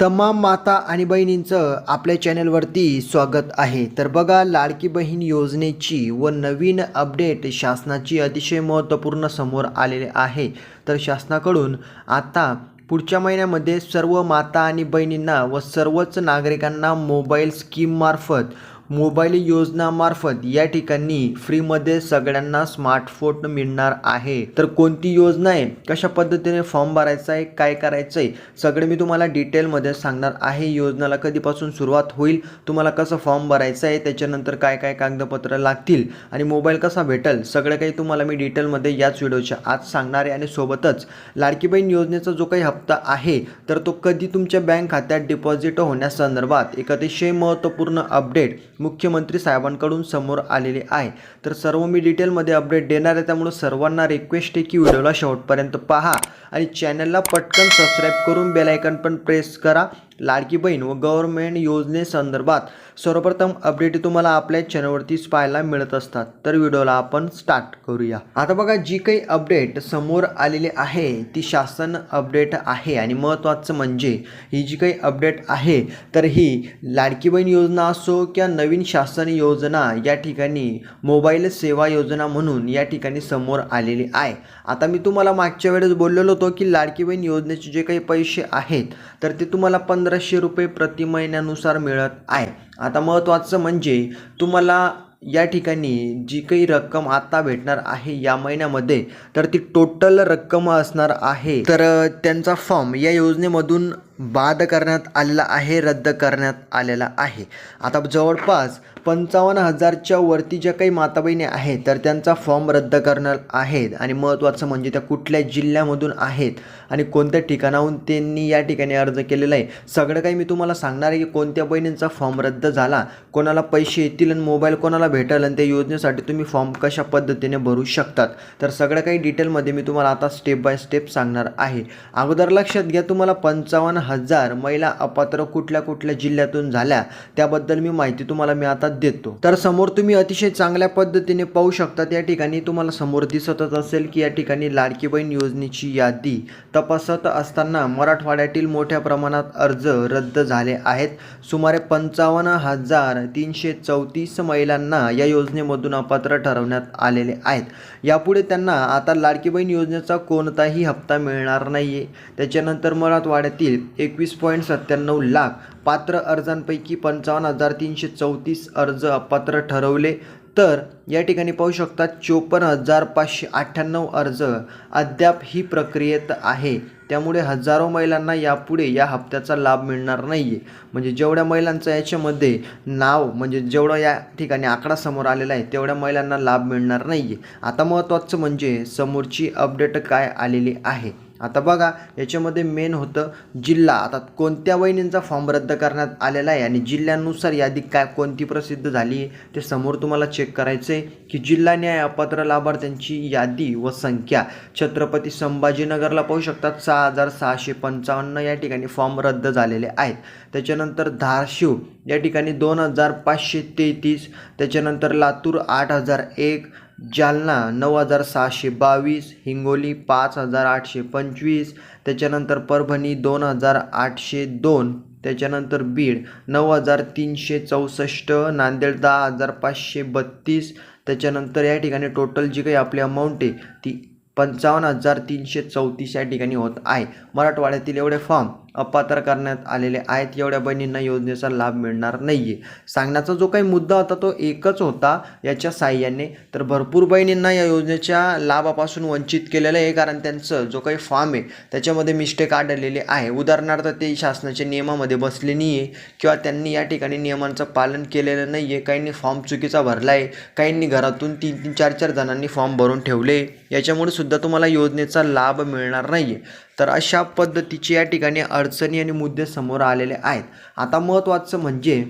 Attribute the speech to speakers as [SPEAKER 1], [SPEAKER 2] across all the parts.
[SPEAKER 1] तमाम माता आणि बहिणींचं आपल्या चॅनलवरती स्वागत आहे. तर बघा लाडकी बहीण योजनेची व नवीन अपडेट शासनाची अतिशय महत्त्वपूर्ण समोर आलेले आहे. तर शासनाकडून आता पुढच्या महिन्यामध्ये सर्व माता आणि बहिणींना व सर्वच नागरिकांना मोबाईल स्कीममार्फत मोबाईल योजनामार्फत या ठिकाणी फ्रीमध्ये सगळ्यांना स्मार्टफोन मिळणार आहे. तर कोणती योजना आहे? कशा पद्धतीने फॉर्म भरायचा आहे? काय करायचं आहे? सगळे मी तुम्हाला डिटेलमध्ये सांगणार आहे. योजनाला कधीपासून सुरुवात होईल? तुम्हाला कसं फॉर्म भरायचं आहे? त्याच्यानंतर काय काय कागदपत्र लागतील? आणि मोबाईल कसा भेटेल? सगळं काही तुम्हाला मी डिटेलमध्ये याच व्हिडिओच्या आज सांगणार आहे आणि सोबतच लाडकी बहीण योजनेचा जो काही हप्ता आहे तर तो कधी तुमच्या बँक खात्यात डिपॉझिट होण्यासंदर्भात एक अतिशय महत्त्वपूर्ण अपडेट मुख्यमंत्री साहेबांकडून समोर आलेले आहे. तर सर्व मी डिटेलमध्ये अपडेट देणार आहे. त्यामुळे सर्वांना रिक्वेस्ट आहे की व्हिडिओला शेवटपर्यंत पहा. आणि चॅनलला पटकन सबस्क्राईब करून बेलायकन पण प्रेस करा. लाडकी बहीण व गव्हर्नमेंट योजनेसंदर्भात सर्वप्रथम अपडेट तुम्हाला आपल्या चॅनलवरतीच पाहायला मिळत असतात. तर व्हिडिओला आपण स्टार्ट करूया. आता बघा जी काही अपडेट समोर आलेली आहे ती शासन अपडेट आहे. आणि महत्त्वाचं म्हणजे ही जी काही अपडेट आहे तर ही लाडकी बहीण योजना असो किंवा नवीन शासन योजना या ठिकाणी मोबाईल सेवा योजना म्हणून या ठिकाणी समोर आलेली आहे. आता मी तुम्हाला मागच्या वेळेस बोललेलो होतो की लाडकी बहीण योजनेचे जे काही पैसे आहेत तर ते तुम्हाला पंधराशे रुपये प्रति महिन्यानुसार मिळत आहे. आता महत्त्वाचं म्हणजे तुम्हाला या ठिकाणी जी काही रक्कम आता भेटणार आहे या महिन्यामध्ये तर ती टोटल रक्कम असणार आहे. तर त्यांचा फॉर्म या योजनेमधून बाद करण्यात आलेला आहे रद्द करण्यात आलेला आहे. आता जवळपास पंचावन्न हजारच्या वरती ज्या काही माताबहिणी आहेत तर त्यांचा फॉर्म रद्द करणार आहेत. आणि महत्त्वाचं म्हणजे त्या कुठल्या जिल्ह्यामधून आहेत आणि कोणत्या ठिकाणाहून त्यांनी या ठिकाणी अर्ज केलेला आहे. सगळं काही मी तुम्हाला सांगणार आहे की कोणत्या बहिणींचा फॉर्म रद्द झाला कोणाला पैसे येतील आणि मोबाईल कोणाला भेटेल आणि त्या योजनेसाठी तुम्ही फॉर्म कशा पद्धतीने भरू शकतात. तर सगळं काही डिटेलमध्ये मी तुम्हाला आता स्टेप बाय स्टेप सांगणार आहे. अगोदर लक्षात घ्या तुम्हाला पंचावन्न हजार महिला अपात्र कुठल्या कुठल्या जिल्ह्यातून झाल्या त्याबद्दल मी माहिती तुम्हाला मी आता देतो. तर समोर तुम्ही अतिशय चांगल्या पद्धतीने पाहू शकता या ठिकाणी तुम्हाला समोर दिसतच असेल की या ठिकाणी लाडकी बहीण योजनेची यादी तपासत असताना मराठवाड्यातील मोठ्या प्रमाणात अर्ज रद्द झाले आहेत. सुमारे पंचावन्न हजार तीनशे चौतीस महिलांना या योजनेमधून अपात्र ठरवण्यात आलेले आहेत. यापुढे त्यांना आता लाडकी बहीण योजनेचा कोणताही हप्ता मिळणार नाही आहे त्याच्यानंतर मराठवाड्यातील एकवीस पॉईंट सत्त्याण्णव लाख. पात्र अर्जांपैकी पंचावन्न हजार तीनशे चौतीस अर्ज अपात्र ठरवले. तर या ठिकाणी पाहू शकता चोपन्न हजार पाचशे अठ्ठ्याण्णव अर्ज अद्याप ही प्रक्रियेत आहे. त्यामुळे हजारो महिलांना यापुढे या हप्त्याचा लाभ मिळणार नाही आहे म्हणजे जेवढ्या महिलांचं याच्यामध्ये नाव म्हणजे जेवढं या ठिकाणी आकडा समोर आलेला आहे तेवढ्या महिलांना लाभ मिळणार नाही आहे आता महत्त्वाचं म्हणजे समोरची अपडेट काय आलेली आहे. आता बघा याच्यामध्ये मेन होतं जिल्हा. आता कोणत्या वहिनींचा फॉर्म रद्द करण्यात आलेला आहे आणि जिल्ह्यानुसार यादी काय कोणती प्रसिद्ध झाली आहे ते समोर तुम्हाला चेक करायचं आहे की जिल्हा न्याय अपात्र लाभार्थ्यांची यादी व संख्या. छत्रपती संभाजीनगरला पाहू शकतात सहा हजार सहाशे पंचावन्न या ठिकाणी फॉर्म रद्द झालेले आहेत. त्याच्यानंतर धारशिव या ठिकाणी दोन हजार पाचशे तेहतीस त्याच्यानंतर लातूर आठ हजार एक जालना नऊ हजार सहाशे बावीस हिंगोली पाच हजार आठशे पंचवीस त्याच्यानंतर परभणी दोन हजार आठशे दोन त्याच्यानंतर बीड नऊ हजार तीनशे चौसष्ट नांदेड दहा हजार पाचशे बत्तीस त्याच्यानंतर या ठिकाणी टोटल जी काही आपली अमाऊंट आहे ती पंचावन्न हजार तीनशे चौतीस या ठिकाणी होत आहे. मराठवाड्यातील एवढे फॉर्म अपात्र करण्यात आलेले आहेत. एवढ्या बहिणींना योजनेचा लाभ मिळणार नाही आहे सांगण्याचा जो काही मुद्दा होता तो एकच होता. याच्या साह्याने तर भरपूर बहिणींना या योजनेच्या लाभापासून वंचित केलेलं आहे. कारण त्यांचं जो काही फॉर्म आहे त्याच्यामध्ये मिस्टेक आढळलेले आहे. उदाहरणार्थ ते शासनाच्या नियमामध्ये बसले नाही आहे किंवा त्यांनी या ठिकाणी नियमांचं पालन केलेलं नाही आहे काहींनी फॉर्म चुकीचा भरला आहे काहींनी घरातून तीन तीन चार चार जणांनी फॉर्म भरून ठेवले. याच्यामुळे सुद्धा तुम्हाला योजनेचा लाभ मिळणार नाही आहे तर अशा पद्धतीचे या ठिकाणी अडचणी आणि मुद्दे समोर आलेले आहेत. आता महत्त्वाचं म्हणजे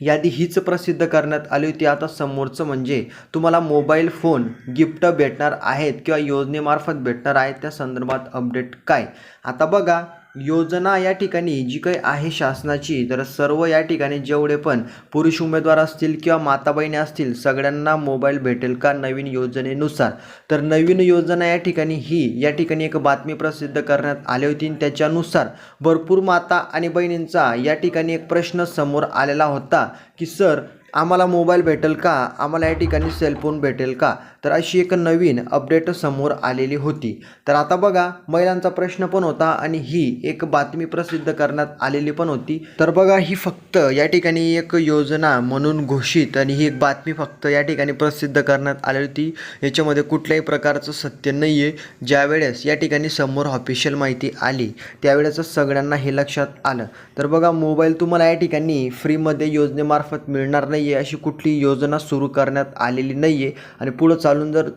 [SPEAKER 1] यादी हीच प्रसिद्ध करण्यात आली होती. आता समोरचं म्हणजे तुम्हाला मोबाईल फोन गिफ्ट भेटणार आहेत किंवा योजनेमार्फत भेटणार आहेत त्या संदर्भात अपडेट काय? आता बघा योजना या ठिकाणी जी काही आहे शासनाची तर सर्व या ठिकाणी जेवढे पण पुरुष उमेदवार असतील किंवा माता बहिणी असतील सगळ्यांना मोबाईल भेटेल का नवीन योजनेनुसार? तर नवीन योजना या ठिकाणी ही या ठिकाणी एक बातमी प्रसिद्ध करण्यात आली होती आणि त्याच्यानुसार भरपूर माता आणि बहिणींचा या ठिकाणी एक प्रश्न समोर आलेला होता की सर आम्हाला मोबाईल भेटेल का? आम्हाला या ठिकाणी सेलफोन भेटेल का? तर अशी एक नवीन अपडेट समोर आलेली होती. तर आता बघा महिलांचा प्रश्न पण होता आणि ही एक बातमी प्रसिद्ध करण्यात आलेली पण होती. तर बघा ही फक्त या ठिकाणी एक योजना म्हणून घोषित आणि ही एक बातमी फक्त या ठिकाणी प्रसिद्ध करण्यात आली होती. याच्यामध्ये कुठल्याही प्रकारचं सत्य नाही आहे ज्यावेळेस या ठिकाणी समोर ऑफिशियल माहिती आली त्यावेळेस सगळ्यांना हे लक्षात आलं. तर बघा मोबाईल तुम्हाला या ठिकाणी फ्रीमध्ये योजनेमार्फत मिळणार नाही. आहे अशी कुठली योजना सुरू करण्यात आलेली नाही आहे आणि पुढं चालून जर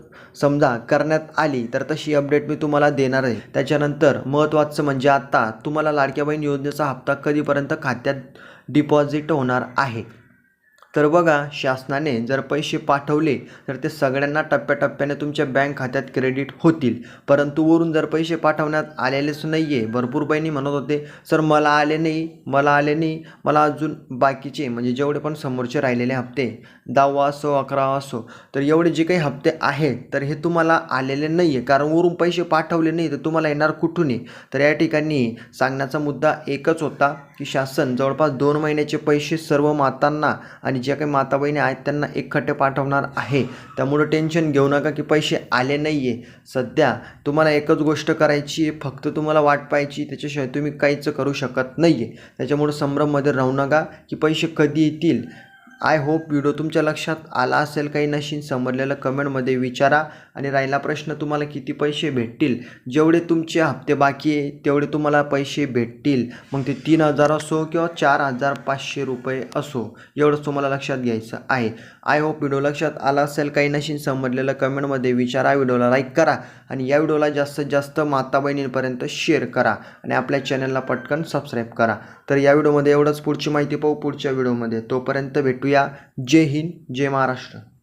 [SPEAKER 1] समजा करण्यात आली तर तशी अपडेट मी तुम्हाला देणार आहे. त्याच्यानंतर महत्त्वाचं म्हणजे आता तुम्हाला लाडक्या बहीण योजनेचा हप्ता कधीपर्यंत खात्यात डिपॉझिट होणार आहे? तर बघा शासनाने जर पैसे पाठवले तर ते सगळ्यांना टप्प्याटप्प्याने तुमच्या बँक खात्यात क्रेडिट होतील. परंतु वरून जर पैसे पाठवण्यात आलेलेच नाही आहे भरपूर बहिणी म्हणत होते सर मला आले नाही मला आले नाही मला अजून बाकीचे म्हणजे जेवढे पण समोरचे राहिलेले हप्ते दहावा असो अकरावा असो तर एवढे जे काही हप्ते आहेत तर हे तुम्हाला आलेले नाही आहे कारण वरून पैसे पाठवले नाही तर तुम्हाला येणार कुठून आहे तर या ठिकाणी सांगण्याचा मुद्दा एकच होता की शासन जवळपास दोन महिन्याचे पैसे सर्व मातांना आणि ज्या काही माता बहिणी आहेत त्यांना एकखट्टे पाठवणार आहे. त्यामुळं टेन्शन घेऊ नका की पैसे आले नाही आहे सध्या तुम्हाला एकच गोष्ट करायची आहे फक्त तुम्हाला वाट पाहायची त्याच्याशिवाय तुम्ही काहीच करू शकत नाही आहे त्याच्यामुळं संभ्रममध्ये राहू नका की पैसे कधी येतील. आय होप व्हिडिओ तुमच्या लक्षात आला असेल काही नशीन समजलेलं कमेंटमध्ये विचारा आणि राहिला प्रश्न तुम्हाला किती पैसे भेटतील? जेवढे तुमचे हप्ते बाकी आहे तेवढे तुम्हाला पैसे भेटतील. मग ते तीन हजार असो किंवा चार हजार पाचशे रुपये असो एवढंच तुम्हाला लक्षात घ्यायचं आहे. आय होप व्हिडिओ लक्षात आला असेल काही नशीन समजलेलं कमेंटमध्ये विचारा व्हिडिओला लाईक करा आणि या व्हिडिओला जास्तीत जास्त माता बहिणींपर्यंत शेअर करा आणि आपल्या चॅनलला पटकन सबस्क्राईब करा. तर या व्हिडिओमध्ये एवढंच. पुढची माहिती पाहू पुढच्या व्हिडिओमध्ये. तोपर्यंत भेटूया. जय हिंद जय महाराष्ट्र.